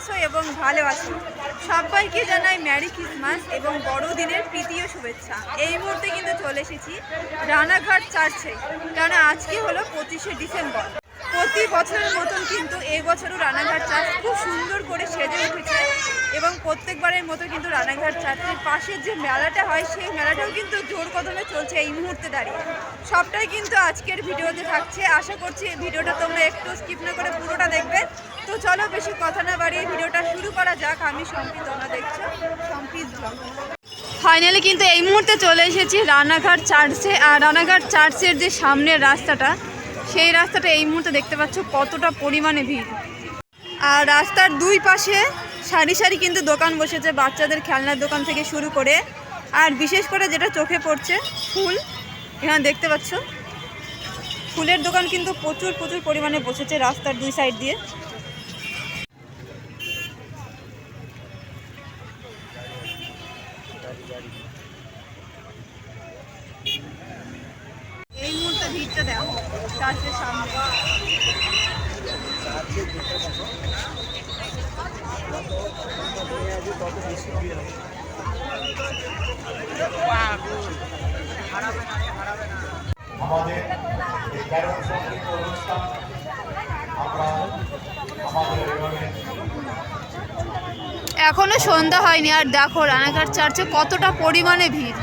আছো এবং ভালো আছো সবাইকে জানাই ম্যারি ক্রিসমাস এবং বড়দিনের তৃতীয় শুভেচ্ছা। এই মুহূর্তে কিন্তু চলে এসেছি রানাঘাট চার্চে। কারণ আজকে হলো পঁচিশে ডিসেম্বর। প্রতি বছরের মতন কিন্তু এই বছরও রানাঘাট চার্চ খুব সুন্দর করে সেজে উঠেছে এবং প্রত্যেকবারের মতো কিন্তু রানাঘাট চার্চের পাশের যে মেলাটা হয়, সেই মেলাটাও কিন্তু জোর কদমে চলছে এই মুহূর্তে দাঁড়িয়ে। সবটাই কিন্তু আজকের ভিডিওতে থাকছে। আশা করছি ভিডিওটা তোমরা একটু স্কিপ না করে পুরোটা দেখবে। তো চলো বেশি কথা না বাড়িয়ে ভিডিওটা শুরু করা যাক। আমি সম্প্রীত তোমরা দেখছ সম্প্রীত ফাইনালি কিন্তু এই মুহূর্তে চলে এসেছি রানাঘাট চার্চে। আর রানাঘাট চার্চের যে সামনের রাস্তাটা সেই রাস্তাটা এই মুহূর্তে দেখতে পাচ্ছ, কতটা পরিমাণে ভিড়। আর রাস্তার দুই পাশে সারি সারি কিন্তু দোকান বসেছে, বাচ্চাদের খেলনার দোকান থেকে শুরু করে। আর বিশেষ করে যেটা চোখে পড়ছে, ফুল। এখানে দেখতে পাচ্ছ, ফুলের দোকান কিন্তু প্রচুর প্রচুর পরিমাণে বসেছে রাস্তার দুই সাইড দিয়ে। দেখো চার্চের সামনে। আমাদের এই ক্যারম সংগীত অনুষ্ঠান আমরা আমাদের এখনও সন্ধ্যা হয়নি আর দেখো রানাঘাট চার্চে কতটা পরিমাণে ভিড়।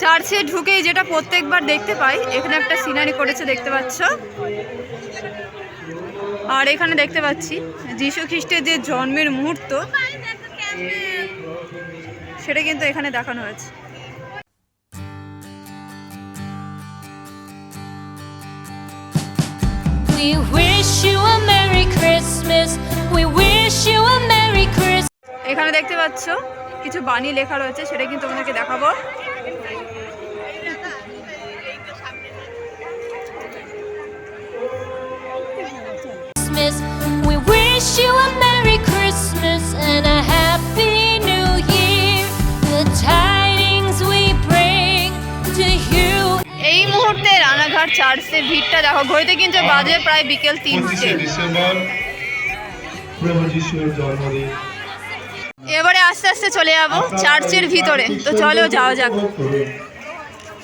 চার্চে ঢুকেই যেটা প্রত্যেকবার দেখতে পাই, এখানে একটা সিনারি করেছে, দেখতে পাচ্ছ? আর এখানে দেখতে পাচ্ছি, যীশু খ্রিস্টের যে জন্মের মুহূর্ত সেটা কিন্তু এখানে দেখানো হয়েছে। এখানে দেখতে পাচ্ছ কিছু বাণী লেখা রয়েছে সেটা কিন্তু তোমাকে দেখাবো। We wish you a Merry Christmas এই মুহূর্তে রানাঘাট চার্চের ভিড়টা দেখো ঘড়িতে কিন্তু বাজে প্রায় বিকেল তিনটে। পঁচিশে ডিসেম্বর প্রভু যিশুর জন্মদিন। এবারে আস্তে আস্তে চলে যাব চার্চের ভিতরে। তো চলো যাওয়া যাক।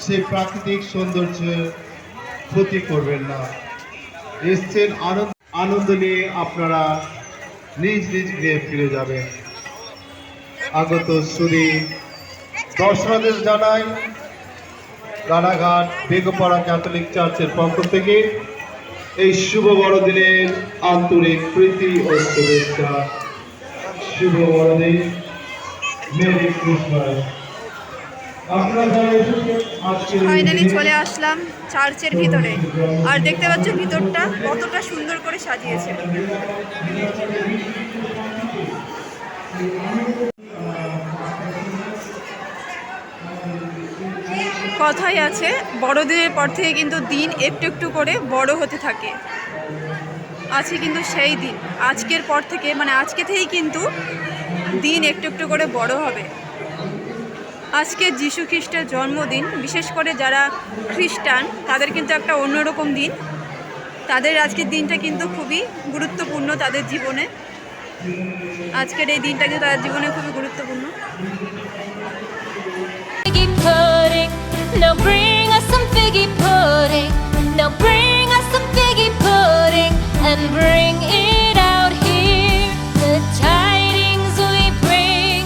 সেই প্রাকৃতিক সৌন্দর্য ক্ষতি করবেন না। এসছেন আনন্দ আনন্দ নিয়ে আপনারা নিজ নিজ গৃহে ফিরে যাবেন। আগত সুদী দর্শনাদের জানাই রানাঘাট বেগপাড়া ক্যাথলিক চার্চের পক্ষ থেকে এই শুভ বড়দিনের আন্তরিক প্রীতি ও শুভেচ্ছা। শুভ বড়দিন। Merry Christmas. ফাইনালি চলে আসলাম চার্চের ভিতরে। আর দেখতে পাচ্ছ ভিতরটা কতটা সুন্দর করে সাজিয়েছে। কথাই আছে, বড়দিনের পর থেকে কিন্তু দিন একটু একটু করে বড় হতে থাকে। আছে কিন্তু সেই দিন, আজকের পর থেকে মানে আজকে থেকেই কিন্তু দিন একটু একটু করে বড় হবে। আজকে যীশু খ্রিস্টের জন্মদিন, বিশেষ করে যারা খ্রিস্টান, তাদের কিন্তু একটা অন্যরকম দিন। তাদের আজকের দিনটা কিন্তু খুবই গুরুত্বপূর্ণ তাদের জীবনে। আজকের এই দিনটা কিন্তু তাদের জীবনে খুবই গুরুত্বপূর্ণ. Now bring us some figgy pudding. Now bring us some figgy pudding and bring it out here. The tidings we bring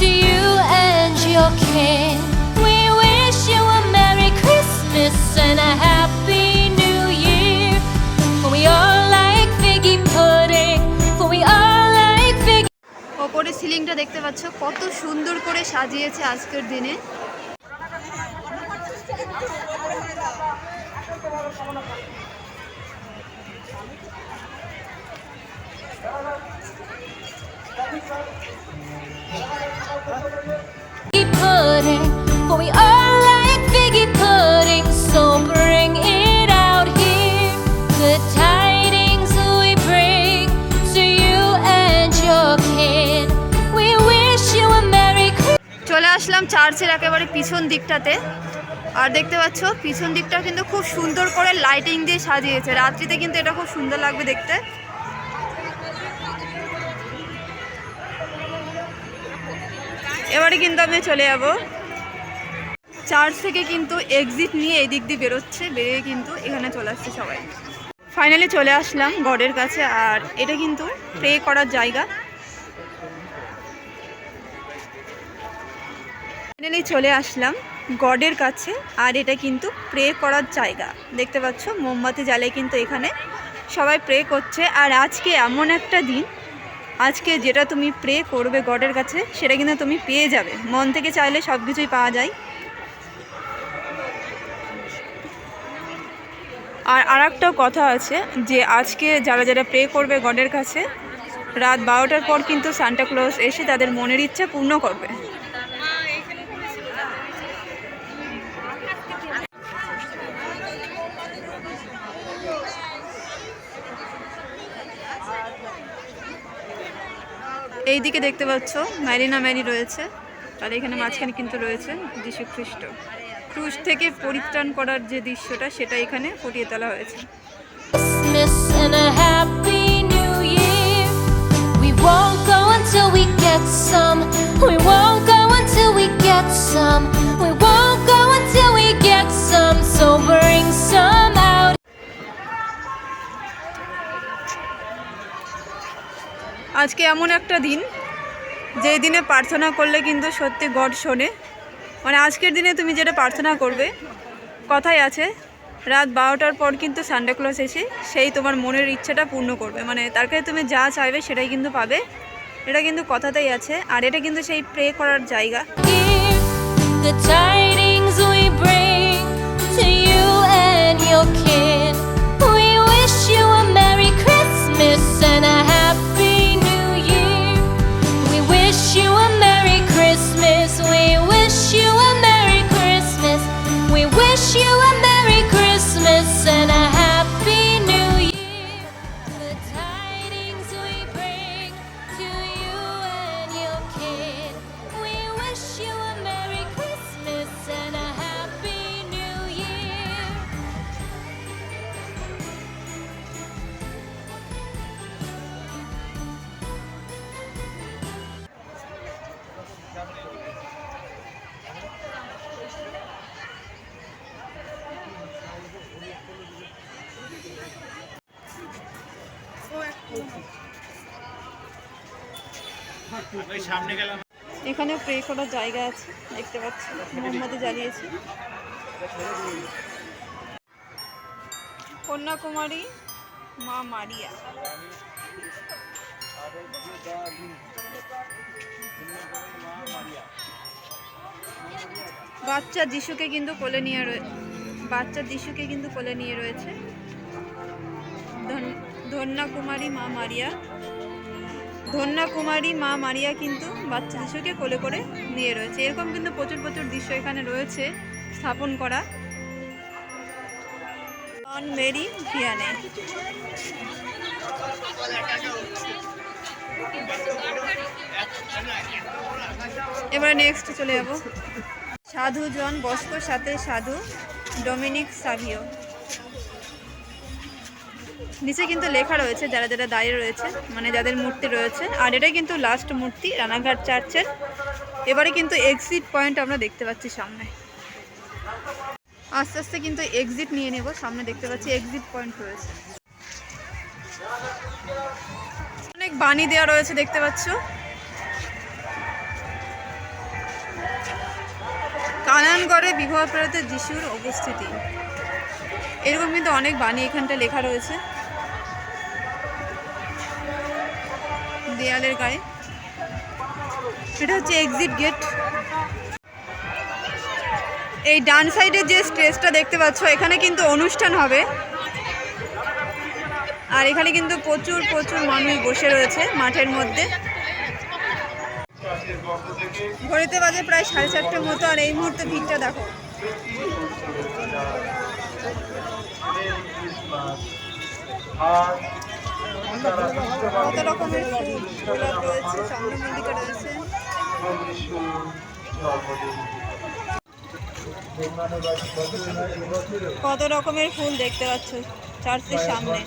to you and your king. We wish you a Merry Christmas and a Happy New Year. For we all like figgy pudding. For we all like figgy. ওপরে সিলিংটা দেখতে পাচ্ছ কত সুন্দর করে সাজিয়েছে আজকের দিনে চলে আসলাম চার্চের একেবারে পিছন দিকটাতে। আর দেখতে পাচ্ছ, পিছন দিকটা কিন্তু খুব সুন্দর করে লাইটিং দিয়ে সাজিয়েছে। রাত্রিতে কিন্তু এটা খুব সুন্দর লাগবে দেখতে। এবারে কিন্তু আমি চলে যাব। চার্চ থেকে কিন্তু এক্সিট নিয়ে এই দিক দিয়ে বেরোচ্ছে, বেরিয়ে কিন্তু এখানে চলে আসছে সবাই। ফাইনালি চলে আসলাম গডের কাছে, আর এটা কিন্তু প্রে করার জায়গা। ফাইনালি চলে আসলাম গডের কাছে, আর এটা কিন্তু প্রে করার জায়গা। দেখতে পাচ্ছ, মোমবাতি জ্বালে কিন্তু এখানে সবাই প্রে করছে। আর আজকে এমন একটা দিন আজকে যেটা তুমি প্রে করবে গডের কাছে, সেটা কিন্তু তুমি পেয়ে যাবে। মন থেকে চাইলে সব কিছুই পাওয়া যায়। আর আর একটা কথা আছে যে, আজকে যারা যারা প্রে করবে গডের কাছে, রাত বারোটার পর কিন্তু সান্টাক্লজ এসে তাদের মনের ইচ্ছা পূর্ণ করবে। এইদিকে দেখতে পাচ্ছ ম্যারিনা ম্যারি রয়েছে আর এখানে মাঝখানে কিন্তু রয়েছে খ্রিস্ট ক্রুশ থেকে পরিত্রাণ করার যে দৃশ্যটা, সেটা এখানে ফুটিয়ে তোলা হয়েছে. We won't go until we get some. আজকে এমন একটা দিন যে দিনে প্রার্থনা করলে কিন্তু সত্যি গড শোনে। মানে আজকের দিনে তুমি যেটা প্রার্থনা করবে, কথাই আছে, রাত বারোটার পর কিন্তু সান্ডে ক্লস এসে সেই তোমার মনের ইচ্ছাটা পূর্ণ করবে। মানে তার কাছে তুমি যা চাইবে সেটাই কিন্তু পাবে। এটা কিন্তু কথাতেই আছে, আর এটা কিন্তু সেই প্রে করার জায়গা। And a Happy you a এখানেও প্রে করার জায়গা আছে, দেখতে পাচ্ছি মোমবাতি জ্বালিয়েছে কন্যাকুমারী মা মারিয়া। বাচ্চা যিশুকে কিন্তু কোলে নিয়ে রয়ে- বাচ্চা যিশুকে কিন্তু কোলে নিয়ে রয়েছে। ধন- ধন্যা কুমারী মা মারিয়া। ধন্যা কুমারী মা মারিয়া কিন্তু বাচ্চা শিশুকে কোলে করে নিয়ে রয়েছে। এরকম কিন্তু প্রচুর প্রচুর দৃশ্য এখানে রয়েছে স্থাপন করা। অন মেরি ভিয়ানে। এবারে নেক্সট চলে যাব। সাধু জন বস্কোর সাথে সাধু, ডমিনিক সাভিও। নিচে কিন্তু লেখা রয়েছে যারা যারা দাঁড়িয়ে রয়েছে মানে যাদের মূর্তি রয়েছে। আর এটা কিন্তু লাস্ট মূর্তি, রানাঘাট চার্চের এবারে কিন্তু এক্সিট পয়েন্ট আমরা দেখতে পাচ্ছি সামনে। আস্তে আস্তে কিন্তু এক্সিট নিয়ে নেব, সামনে দেখতে পাচ্ছি এক্সিট পয়েন্ট রয়েছে। অনেক বাণী দেওয়া রয়েছে দেখতে পাচ্ছ। কানানগড়ে বিবাহ প্রেরিত যিশুর উপস্থিতি এরকম কিন্তু অনেক বাণী এখানটা লেখা রয়েছে। দেয়ালের গায়ে। এটা হচ্ছে এক্সিট গেট এই ডান সাইডে যে স্টেজটা দেখতে পাচ্ছ, এখানে কিন্তু অনুষ্ঠান হবে। আর এখানে কিন্তু প্রচুর প্রচুর মানুষ বসে রয়েছে মাঠের মধ্যে। ঘড়িতে বাজে প্রায় সাড়ে চারটের মতো, আর এই মুহূর্তে ভিড়টা দেখো। আর কত রকমের ফুল গোলাপ রয়েছে রয়েছে কত রকমের ফুল দেখতে পাচ্ছ চার্চের সামনে।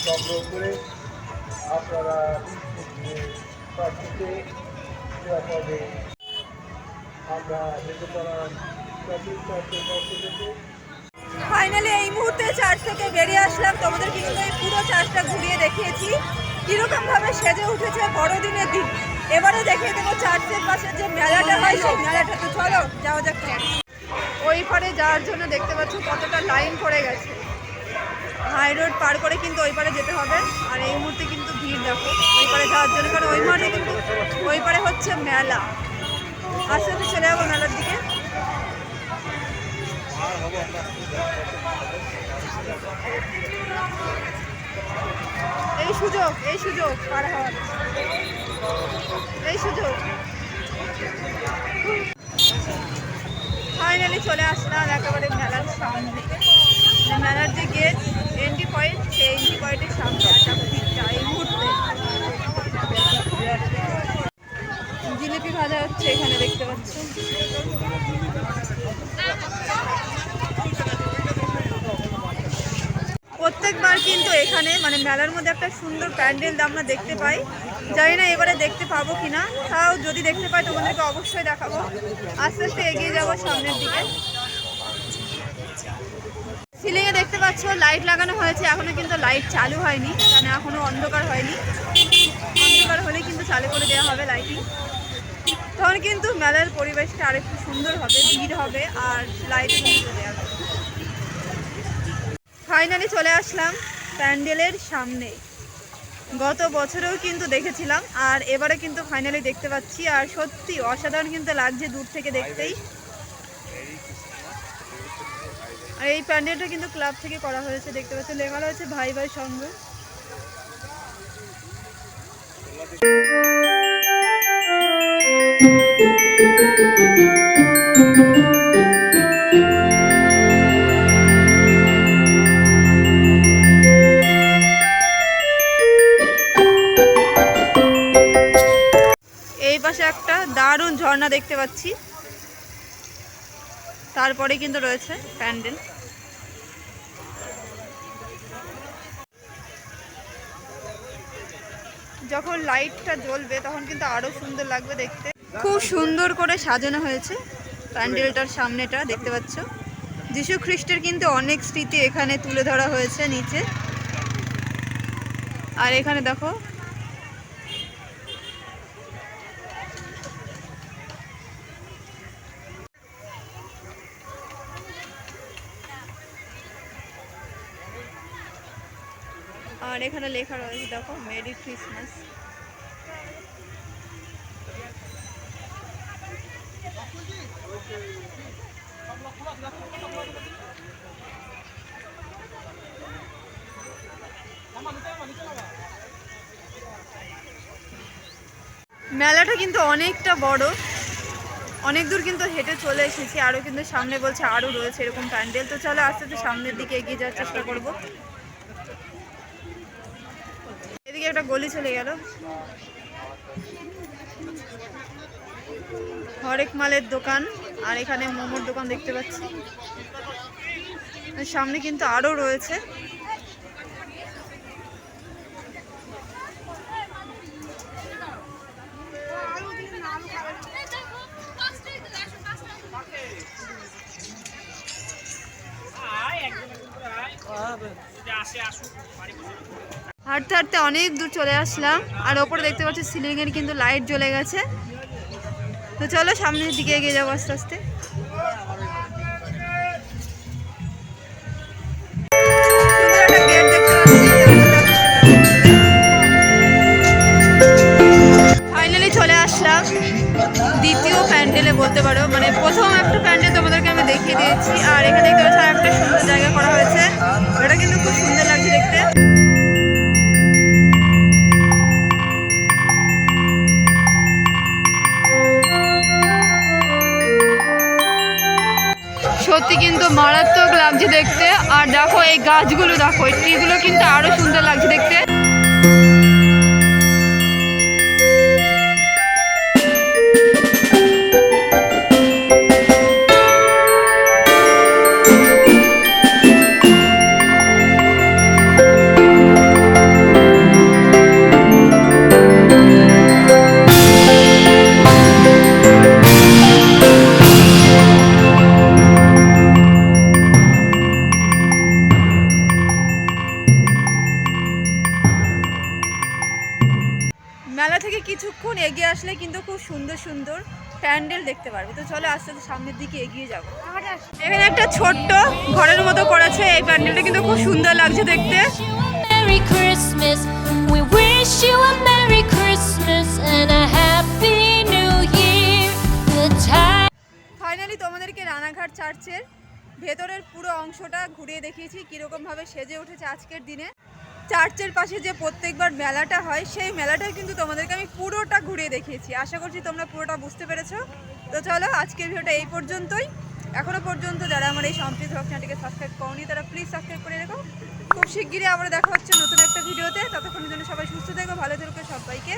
সংগ্রহ করে আপনারা ফাইনালি এই মুহূর্তে থেকে বেরিয়ে আসলাম। তোমাদের কিন্তু এই পুরো ঘুরিয়ে দেখিয়েছি। কীরকম ভাবে সেজে উঠেছে বড়দিনের দিন। এবারে দেখিয়ে দেবো চার্চের পাশে যে মেলাটা হয়, সেই মেলাটা তো চলো, যাওয়া যাক। ওই পারে যাওয়ার জন্য দেখতে পাচ্ছ কতটা লাইন পড়ে গেছে। হাই রোড পার করে কিন্তু ওই পারে যেতে হবে। আর এই মুহূর্তে কিন্তু দেখো, ওই পারে যাওয়ার জন্য, কারণ ওই মাঠে কিন্তু, ওই পারে হচ্ছে মেলা। আস্তে আস্তে চলে যাব মেলার দিকে। এই সুযোগ এই সুযোগ, পার হওয়ার। এই সুযোগ। ফাইনালি চলে আসলাম একেবারে মেলার সামনে। মেলার যে গেট এন্ট্রি পয়েন্ট সেই এন্ট্রি পয়েন্টের সামনে একটা ভিড়টা এই মুহূর্তে জিলিপি ভাজা হচ্ছে, এখানে দেখতে পাচ্ছ। প্রত্যেকবার কিন্তু এখানে মানে মেলার মধ্যে একটা সুন্দর প্যান্ডেল আমরা দেখতে পাই। জানি না এবারে দেখতে পাবো কিনা। তাও যদি দেখতে পাই, তোমাদেরকে অবশ্যই দেখাবো। আস্তে আস্তে এগিয়ে যাব সামনের দিকে। সিলিং এ দেখতে পাচ্ছ, লাইট লাগানো হয়েছে। এখনও কিন্তু লাইট চালু হয়নি মানে এখনও অন্ধকার হয়নি। অন্ধকার হলে কিন্তু চালু করে দেওয়া হবে লাইটিং তখন কিন্তু মেলার পরিবেশটা আরেকটু সুন্দর হবে, ভিড় হবে, আর লাইট দেওয়া হবে ফাইনালি চলে আসলাম প্যান্ডেলের সামনে। গত বছরেও কিন্তু দেখেছিলাম, আর এবারে কিন্তু ফাইনালি দেখতে পাচ্ছি, আর সত্যি অসাধারণ কিন্তু লাগছে দূর থেকে দেখতেই। আর এই প্যান্ডেলটা কিন্তু ক্লাব থেকে করা হয়েছে, দেখতে পাচ্ছি লেখা রয়েছে ভাই ভাই সঙ্গ পাশে একটা দারুণ ঝর্ণা দেখতে পাচ্ছি। তারপরে কিন্তু রয়েছে প্যান্ডেল। যখন লাইটটা জ্বলবে, তখন কিন্তু আরও সুন্দর লাগবে দেখতে। খুব সুন্দর করে সাজানো হয়েছে প্যান্ডেলটার সামনেটা, দেখতে পাচ্ছ? যিশু খ্রিস্টের কিন্তু অনেক স্মৃতি এখানে তুলে ধরা হয়েছে নিচে। আর এখানে দেখো আর এখানে লেখা রয়েছে, দেখো, মেরি ক্রিসমাস। মেলাটা কিন্তু অনেকটা বড়। অনেক দূর কিন্তু হেঁটে চলে এসেছি আরও কিন্তু সামনে বলছে আরও রয়েছে এরকম প্যান্ডেল। তো চলো আস্তে আস্তে সামনের দিকে এগিয়ে যাওয়ার চেষ্টা করব। এদিকে একটা গলি চলে গেল। হরেক মালের দোকান আর এখানে মোমোর দোকান দেখতে পাচ্ছি। সামনে কিন্তু আরও রয়েছে। হাঁটতে হাঁটতে অনেক দূর চলে আসলাম। আর ওপরে দেখতে পাচ্ছি সিলিংয়ের কিন্তু লাইট জ্বলে গেছে। তো চলো সামনের দিকে এগিয়ে যাব আস্তে আস্তে। চলে আসলাম। দ্বিতীয় প্যান্ডেলে বলতে পারো। মানে প্রথম একটা প্যান্ডেল তোমাদেরকে আমি দেখিয়ে দিয়েছি। আর এখানে দেখতে পাচ্ছি আর একটা সুন্দর জায়গা করা হয়েছে। ওটা কিন্তু খুব সুন্দর লাগছে দেখতে। মারাত্মক লাগছে দেখতে। আর দেখো এই গাছগুলো দেখো এই কিন্তু আরও সুন্দর লাগছে দেখতে। দেখতে পারবে। তো চলো আস্তে আস্তে সামনের দিকে এগিয়ে যাব। এখানে একটা ছোট্ট ঘরের মতো করেছে এই প্যান্ডেলটা কিন্তু খুব সুন্দর লাগছে দেখতে. ফাইনালি তোমাদেরকে রানাঘাট চার্চের ভেতরের পুরো অংশটা ঘুরিয়ে দেখিয়েছি কীরকম ভাবে সেজে উঠেছে আজকের দিনে। চার্চের পাশে যে প্রত্যেকবার মেলাটা হয় সেই মেলাটা কিন্তু তোমাদেরকে আমি পুরোটা ঘুরিয়ে দেখিয়েছি। আশা করছি তোমরা পুরোটা বুঝতে পেরেছ। তো চলো, আজকের ভিডিওটা এই পর্যন্তই। এখনও পর্যন্ত যারা আমার এই সম্প্রীত ভক্ত চ্যানেলটিকে সাবস্ক্রাইব করনি, তারা প্লিজ সাবস্ক্রাইব করে রেখো। খুব শিগগিরই আবার দেখা হচ্ছে নতুন একটা ভিডিওতে। ততক্ষণের জন্য সবাই সুস্থ থাকো, ভালো থাকো সবাইকে।